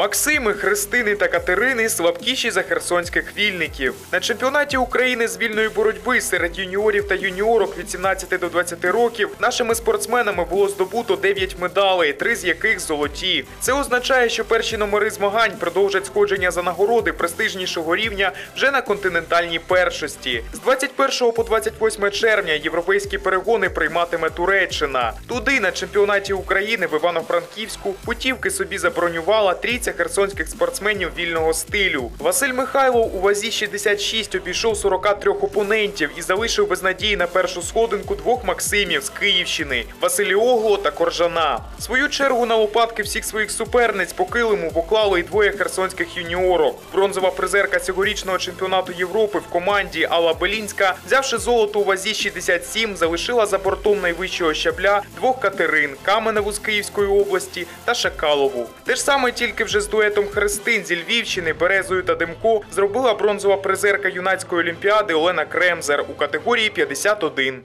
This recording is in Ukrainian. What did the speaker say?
Максими, Христини та Катерини слабкіші за херсонських вільників. На чемпіонаті України з вільної боротьби серед юніорів та юніорок від 17 до 20 років нашими спортсменами було здобуто 9 медалей, три з яких золоті. Це означає, що перші номери змагань продовжать сходження за нагороди престижнішого рівня вже на континентальній першості. З 21 по 28 червня європейські перегони прийматиме Туреччина. Туди на чемпіонаті України в Івано-Франківську путівки собі забронювала трійця херсонських спортсменів вільного стилю. Василь Михайлов у вазі 66 обійшов 43 опонентів і залишив без надії на першу сходинку двох Максимів з Київщини Василі Огло та Коржана. Свою чергу на лопатки всіх своїх суперниць по килиму поклали й двоє херсонських юніорок. Бронзова призерка цьогорічного чемпіонату Європи в команді Алла Белінська, взявши золото у вазі 67, залишила за бортом найвищого щабля двох Катерин Каменеву з Київської області та Шакалову. Те ж саме тільки вже з дуетом Христин зі Львівщини, Березою та Демко зробила бронзова призерка юнацької олімпіади Олена Кремзер у категорії 51.